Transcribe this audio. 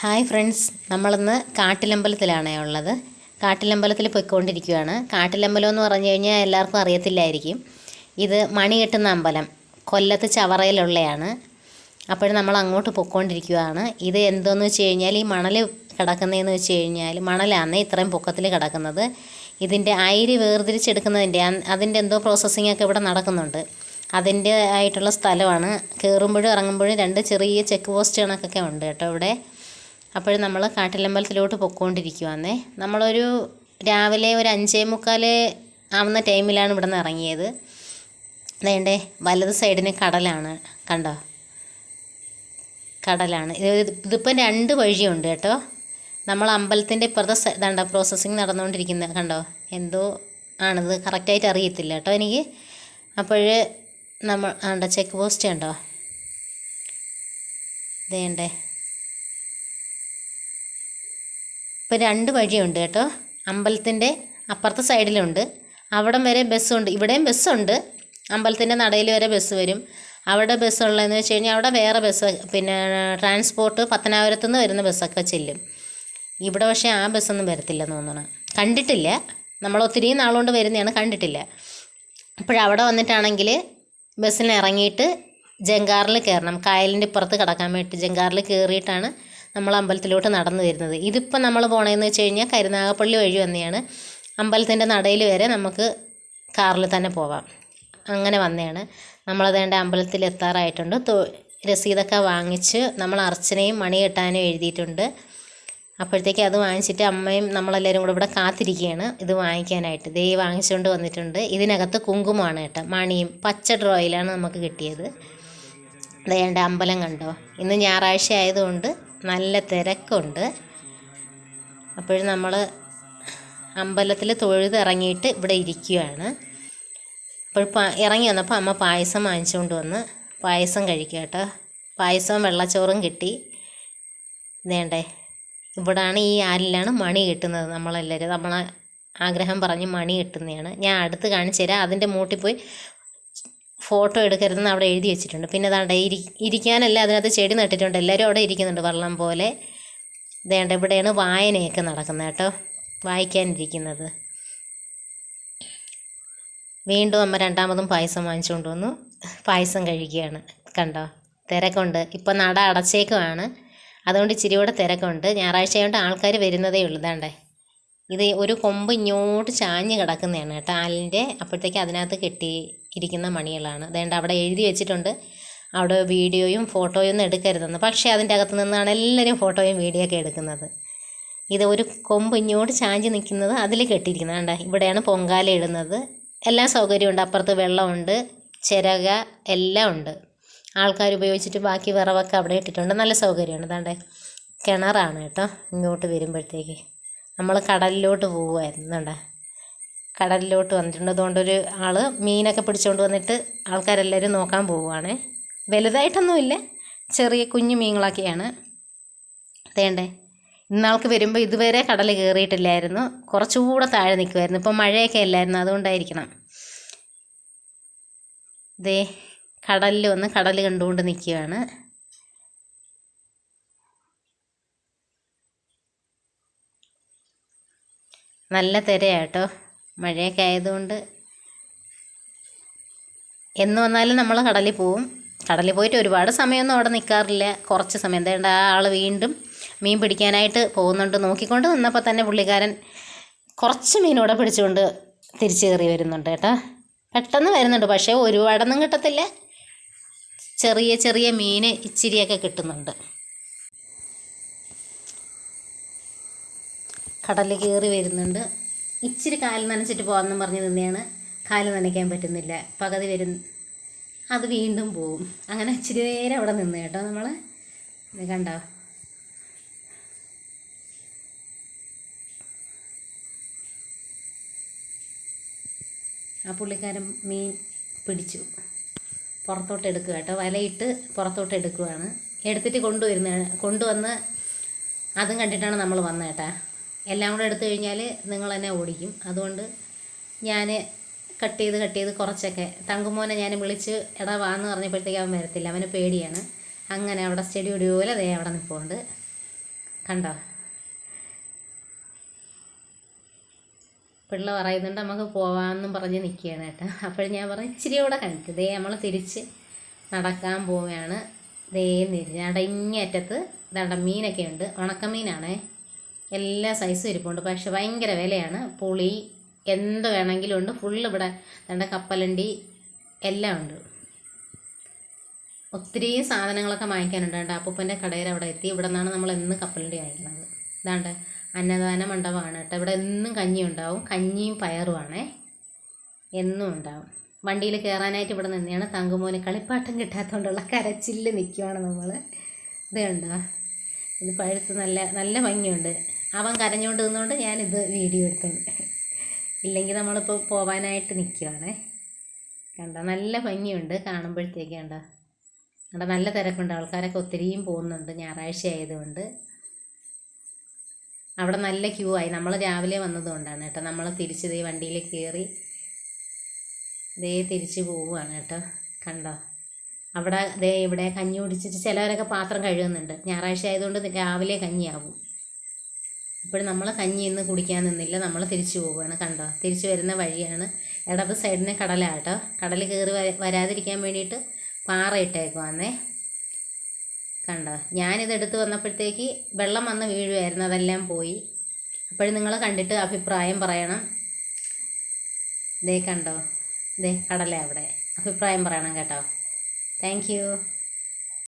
Hi friends നമ്മളിന്ന് കാട്ടിലമ്പലത്തിലാണ് ഉള്ളത്. കാട്ടിലമ്പലത്തിൽ പോയിക്കൊണ്ടിരിക്കുകയാണ് കാട്ടിലമ്പലം എന്ന് പറഞ്ഞു കഴിഞ്ഞാൽ എല്ലാവർക്കും അറിയത്തില്ലായിരിക്കും. ഇത് മണി കെട്ടുന്ന അമ്പലം കൊല്ലത്ത് ചവറയിലുള്ളതാണ് അപ്പോൾ നമ്മൾ അങ്ങോട്ട് പൊയ്ക്കൊണ്ടിരിക്കുകയാണ് ഇത് എന്തോന്ന് വെച്ച് കഴിഞ്ഞാൽ ഈ മണൽ കിടക്കുന്നതെന്ന് വെച്ച് കഴിഞ്ഞാൽ മണലാണ് ഇത്രയും പൊക്കത്തിൽ കിടക്കുന്നത്. ഇതിന്റെ അയിര് വേർതിരിച്ചെടുക്കുന്നതിന്റെ അതിന്റെ എന്തോ പ്രോസസ്സിംഗ് ഒക്കെ ഇവിടെ നടക്കുന്നുണ്ട്. അതിന്റെ ആയിട്ടുള്ള സ്ഥലമാണ്. കയറുമ്പോഴും ഇറങ്ങുമ്പോഴും രണ്ട് ചെറിയ ചെക്ക് പോസ്റ്റ് കണക്കൊക്കെ ഉണ്ട് കേട്ടോ ഇവിടെ. അപ്പോൾ നമ്മൾ കാട്ടിലമ്പലത്തിലോട്ട് പൊക്കോണ്ടിരിക്കുവാന്നേ. നമ്മളൊരു രാവിലെ ഒരു അഞ്ചേ മുക്കാൽ ആവുന്ന ടൈമിലാണ് ഇവിടെ നിന്ന് ഇറങ്ങിയത്. അതേണ്ടേ വലത് സൈഡിന് കടലാണ് കണ്ടോ? കടലാണ്. ഇത് ഇതിപ്പം രണ്ട് വഴിയുണ്ട് കേട്ടോ. നമ്മൾ അമ്പലത്തിന്റെ ഇപ്പുറത്തെ ഇതാണ്ടോ പ്രോസസ്സിങ് നടന്നുകൊണ്ടിരിക്കുന്നത് കണ്ടോ? എന്തോ ആണിത് കറക്റ്റായിട്ട് അറിയത്തില്ല കേട്ടോ എനിക്ക്. അപ്പോൾ നമ്മൾ ആണ്ട ചെക്ക് പോസ്റ്റ് ഉണ്ടോ? ഇതേണ്ടേ ഇപ്പോൾ രണ്ട് വഴിയുണ്ട് കേട്ടോ. അമ്പലത്തിന്റെ അപ്പുറത്തെ സൈഡിലുണ്ട്. അവിടം വരെ ബസ്സുണ്ട്. ഇവിടെയും ബസ്സുണ്ട്. അമ്പലത്തിന്റെ നടയിൽ വരെ ബസ് വരും. അവിടെ ബസ്സുള്ളതെന്ന് വെച്ച് കഴിഞ്ഞാൽ അവിടെ വേറെ ബസ് പിന്നെ ട്രാൻസ്പോർട്ട് പത്തനാപുരത്തു നിന്ന് വരുന്ന ബസ്സൊക്കെ ചെല്ലും. ഇവിടെ പക്ഷേ ആ ബസ്സൊന്നും വരത്തില്ല തോന്നണം. കണ്ടിട്ടില്ല. നമ്മൾ ഒത്തിരി നാളുകൊണ്ട് വരുന്നതാണ് കണ്ടിട്ടില്ല. അപ്പോഴവിടെ വന്നിട്ടാണെങ്കിൽ ബസ്സിൽ ഇറങ്ങിയിട്ട് ജങ്കാറിൽ കയറണം. കായലിന്റെ ഇപ്പുറത്ത് കിടക്കാൻ വേണ്ടി ജങ്കാറിൽ കയറിയിട്ടാണ് നമ്മൾ അമ്പലത്തിലോട്ട് നടന്നു വരുന്നത്. ഇതിപ്പോൾ നമ്മൾ പോണതെന്ന് വെച്ച് കഴിഞ്ഞാൽ കരുനാഗപ്പള്ളി വഴി വന്നെയാണ്. അമ്പലത്തിന്റെ നടയിൽ വരെ നമുക്ക് കാറിൽ തന്നെ പോവാം. അങ്ങനെ വന്നതാണ് നമ്മളതേണ്ട അമ്പലത്തിൽ എത്താറായിട്ടുണ്ട്. രസീതൊക്കെ വാങ്ങിച്ച് നമ്മൾ അർച്ചനയും മണി കെട്ടാനും എഴുതിയിട്ടുണ്ട്. അപ്പോഴത്തേക്ക് അത് വാങ്ങിച്ചിട്ട് അമ്മയും നമ്മളെല്ലാവരും കൂടെ ഇവിടെ കാത്തിരിക്കുകയാണ്. ഇത് വാങ്ങിക്കാനായിട്ട്. ദേ വാങ്ങിച്ചുകൊണ്ട് വന്നിട്ടുണ്ട്. ഇതിനകത്ത് കുങ്കുമമാണ് കേട്ടോ. മണിയും പച്ച ഡ്രോയിലാണ് നമുക്ക് കിട്ടിയത്. അതേണ്ട അമ്പലം കണ്ടോ? ഇന്ന് ഞായറാഴ്ച ആയതുകൊണ്ട് നല്ല തിരക്കുണ്ട്. അപ്പോഴും നമ്മൾ അമ്പലത്തിൽ തൊഴുതിറങ്ങിയിട്ട് ഇവിടെ ഇരിക്കുകയാണ് അപ്പോൾ ഇറങ്ങി വന്നപ്പോൾ അമ്മ പായസം വാങ്ങിച്ചുകൊണ്ട് വന്ന് പായസം കഴിക്കുക കേട്ടോ. പായസവും വെള്ളച്ചോറും കിട്ടി. വേണ്ടേ ഇവിടാണ് ഈ ആലിലാണ് മണി കിട്ടുന്നത് നമ്മളെല്ലാവരും. നമ്മളെ ആഗ്രഹം പറഞ്ഞ് മണി കിട്ടുന്നതാണ്. ഞാൻ അടുത്ത് കാണിച്ചു തരാം. അതിന്റെ മൂട്ടിൽ പോയി ഫോട്ടോ എടുക്കരുതെന്ന് അവിടെ എഴുതി വെച്ചിട്ടുണ്ട്. പിന്നെ അതാണ്ട് ഇരി ഇരിക്കാനല്ല അതിനകത്ത് ചെടി നട്ടിട്ടുണ്ട്. എല്ലാവരും അവിടെ ഇരിക്കുന്നുണ്ട് വെള്ളം പോലെ. ഇതേണ്ട ഇവിടെയാണ് വായനയൊക്കെ നടക്കുന്നത് കേട്ടോ. വായിക്കാനിരിക്കുന്നത്. വീണ്ടും അമ്മ രണ്ടാമതും പായസം വാങ്ങിച്ചുകൊണ്ട് വന്നു. പായസം കഴിക്കുകയാണ്. കണ്ടോ? തിരക്കുണ്ട്. ഇപ്പം നട അടച്ചേക്കുമാണ് അതുകൊണ്ട് ഇച്ചിരി കൂടെ തിരക്കുണ്ട്. ഞായറാഴ്ച ആയതുകൊണ്ട് ആൾക്കാർ വരുന്നതേ ഉള്ളൂ. ഇതാണ്ടേ ഇത് ഒരു കൊമ്പ് ഇങ്ങോട്ട് ചാഞ്ഞ് കിടക്കുന്നതാണ് കേട്ടോ. ആലിന്റെ അപ്പോഴത്തേക്ക് അതിനകത്ത് കെട്ടി ഇരിക്കുന്ന മണികളാണ്. അതുകൊണ്ട് അവിടെ എഴുതി വെച്ചിട്ടുണ്ട്. അവിടെ വീഡിയോയും ഫോട്ടോയും ഒന്നും എടുക്കരുതെന്ന്. പക്ഷേ അതിന്റെ അകത്ത് നിന്നാണ് എല്ലാവരും ഫോട്ടോയും വീഡിയോ ഒക്കെ എടുക്കുന്നത്. ഇത് ഒരു കൊമ്പ് ഇങ്ങോട്ട് ചാഞ്ചി നിൽക്കുന്നത് അതിൽ കെട്ടിയിരിക്കുന്നത്. കണ്ട ഇവിടെയാണ് പൊങ്കാല ഇടുന്നത്. എല്ലാ സൗകര്യമുണ്ട്. അപ്പുറത്ത് വെള്ളമുണ്ട് ചിരക എല്ലാം ഉണ്ട്. ആൾക്കാർ ഉപയോഗിച്ചിട്ട് ബാക്കി വിറവൊക്കെ അവിടെ ഇട്ടിട്ടുണ്ട്. നല്ല സൗകര്യമാണ് അതാണ്ട് കിണറാണ് കേട്ടോ ഇങ്ങോട്ട് വരുമ്പോഴത്തേക്ക്. നമ്മൾ കടലിലോട്ട് പോകുമായിരുന്നു കണ്ടേ കടലിലോട്ട് വന്നിട്ടുണ്ട്. അതുകൊണ്ടൊരു ആൾ മീനൊക്കെ പിടിച്ചുകൊണ്ട് വന്നിട്ട് ആൾക്കാരെല്ലാവരും നോക്കാൻ പോവുകയാണേ വലുതായിട്ടൊന്നുമില്ല. ചെറിയ കുഞ്ഞു മീനുകളൊക്കെയാണ്. തേണ്ടേ ഇന്നാൾക്ക് വരുമ്പോൾ ഇതുവരെ കടൽ കയറിയിട്ടില്ലായിരുന്നു. കുറച്ചുകൂടെ താഴെ നിൽക്കുമായിരുന്നു ഇപ്പം മഴയൊക്കെ അല്ലായിരുന്നു. അതുകൊണ്ടായിരിക്കണം. ദേ കടലിൽ വന്ന് കടൽ കണ്ടുകൊണ്ട് നിൽക്കുകയാണ് നല്ല തിരയാട്ടോ. മഴയൊക്കെ ആയതുകൊണ്ട് എന്ന് വന്നാലും നമ്മൾ കടലിൽ പോവും. കടലിൽ പോയിട്ട് ഒരുപാട് സമയമൊന്നും അവിടെ നിൽക്കാറില്ല കുറച്ച് സമയം. എന്താ ആ ആൾ വീണ്ടും മീൻ പിടിക്കാനായിട്ട് പോകുന്നുണ്ട്. നോക്കിക്കൊണ്ട് നിന്നപ്പോൾ തന്നെ പുള്ളിക്കാരൻ കുറച്ച് മീനൂടെ പിടിച്ചുകൊണ്ട് തിരിച്ചു കയറി വരുന്നുണ്ട് കേട്ടോ. പെട്ടെന്ന് വരുന്നുണ്ട്. പക്ഷേ ഒരുപാടൊന്നും കിട്ടത്തില്ല. ചെറിയ ചെറിയ മീൻ ഇച്ചിരിയൊക്കെ കിട്ടുന്നുണ്ട്. കടലിൽ കയറി വരുന്നുണ്ട്. ഇച്ചിരി കാൽ നനച്ചിട്ട് പോകാമെന്നും പറഞ്ഞ് നിന്നെയാണ്. കാൽ നനയ്ക്കാൻ പറ്റുന്നില്ല. പകുതി വരും. അത് വീണ്ടും പോവും. അങ്ങനെ ഇച്ചിരി നേരം അവിടെ നിന്ന് കേട്ടോ നമ്മൾ കണ്ടോ? ആ പുള്ളിക്കാരൻ മീൻ പിടിച്ചു. പുറത്തോട്ട് എടുക്കുക കേട്ടോ. വലയിട്ട് പുറത്തോട്ട് എടുക്കുകയാണ് എടുത്തിട്ട് കൊണ്ടുവരുന്ന കൊണ്ടുവന്ന് അതും കണ്ടിട്ടാണ് നമ്മൾ വന്നത് കേട്ടാ. എല്ലാം കൂടെ എടുത്തു കഴിഞ്ഞാൽ നിങ്ങൾ തന്നെ ഓടിക്കും. അതുകൊണ്ട് ഞാൻ കട്ട് ചെയ്ത് കട്ട് ചെയ്ത് കുറച്ചൊക്കെ. തങ്കുമോനെ ഞാൻ വിളിച്ച് എടാ വാന്ന് പറഞ്ഞപ്പോഴത്തേക്ക് അവൻ വരത്തില്ല. അവന് പേടിയാണ്. അങ്ങനെ അവിടെ സ്റ്റഡി പോലെ അതേ അവിടെ നിൽപ്പുണ്ട് കണ്ടോ? പിള്ള പറയുന്നുണ്ട് നമുക്ക് പോവാമെന്നും പറഞ്ഞ് നിൽക്കുകയാണ് കേട്ടോ. അപ്പോൾ ഞാൻ പറഞ്ഞു ഇച്ചിരി കൂടെ കണ്ടിട്ട് ദേ നമ്മൾ തിരിച്ച് നടക്കാൻ പോവുകയാണ്. ദേ നിരി അടങ്ങിയറ്റത്ത് ദണ്ട മീനൊക്കെ ഉണ്ട്. ഉണക്കമീനാണേ. എല്ലാ സൈസും ഇരിപ്പുണ്ട്. പക്ഷെ ഭയങ്കര വിലയാണ്. പുളി എന്ത് വേണമെങ്കിലും ഉണ്ട്. ഫുള്ള് ഇവിടെ രണ്ട് കപ്പലണ്ടി എല്ലാം ഉണ്ട്. ഒത്തിരി സാധനങ്ങളൊക്കെ വാങ്ങിക്കാനുണ്ട് കേട്ടോ അപ്പൂപ്പന്റെ കടയിൽ അവിടെ എത്തി. ഇവിടെ നിന്നാണ് നമ്മൾ എന്ന് കപ്പലണ്ടി വാങ്ങിക്കുന്നത്. ഇതാണ്ട് അന്നദാന മണ്ഡപമാണ് കേട്ടോ. ഇവിടെ എന്നും കഞ്ഞി ഉണ്ടാവും. കഞ്ഞിയും പയറുമാണേ എന്നും ഉണ്ടാവും. വണ്ടിയിൽ കയറാനായിട്ട് ഇവിടെ നിന്നെയാണ് തങ്കുമോന് കളിപ്പാട്ടം കിട്ടാത്തതുകൊണ്ടുള്ള കരച്ചില്ല് നിൽക്കുവാണ് നമ്മൾ ഇത് കണ്ടോ? ഇത് പഴുത്ത് നല്ല നല്ല ഭംഗിയുണ്ട്. അവൻ കരഞ്ഞുകൊണ്ട് നിന്നുകൊണ്ട് ഞാനിത് വീഡിയോ എടുത്തുണ്ട് ഇല്ലെങ്കിൽ നമ്മളിപ്പോൾ പോവാനായിട്ട് നിൽക്കുവാണേ കണ്ടോ? നല്ല ഭംഗിയുണ്ട് കാണുമ്പോഴത്തേക്ക് കണ്ടോ? അവിടെ നല്ല തിരക്കുണ്ട്. ആൾക്കാരൊക്കെ ഒത്തിരിയും പോകുന്നുണ്ട് ഞായറാഴ്ച ആയതുകൊണ്ട്. അവിടെ നല്ല ക്യൂ ആയി. നമ്മൾ രാവിലെ വന്നതുകൊണ്ടാണ് കേട്ടോ. നമ്മൾ തിരിച്ച് ഈ വണ്ടിയിൽ കയറി ദേ തിരിച്ച് പോവുകയാണ് കേട്ടോ. കണ്ടോ? അവിടെ ദേ ഇവിടെ കഞ്ഞി കുടിച്ചിട്ട് ചിലവരൊക്കെ പാത്രം കഴുകുന്നുണ്ട്. ഞായറാഴ്ച ആയതുകൊണ്ട് രാവിലെ കഞ്ഞിയാവും. അപ്പോൾ നമ്മൾ കഞ്ഞി ഇന്ന് കുടിക്കാൻ നിന്നില്ല നമ്മൾ തിരിച്ചു പോവുകയാണ് കണ്ടോ? തിരിച്ചു വരുന്ന വഴിയാണ്. ഇടത് സൈഡിന് കടലാട്ടോ കടൽ കയറി വര- വരാതിരിക്കാൻ വേണ്ടിയിട്ട് പാറ ഇട്ടേക്കുവാന്നേ. കണ്ടോ? ഞാനിത് എടുത്ത് വന്നപ്പോഴത്തേക്ക് വെള്ളം വന്ന് വീഴുമായിരുന്നു അതെല്ലാം പോയി. അപ്പോഴും നിങ്ങൾ കണ്ടിട്ട് അഭിപ്രായം പറയണം. ദേ കണ്ടോ? ദേ കടല അവിടെ. അഭിപ്രായം പറയണം കേട്ടോ. താങ്ക്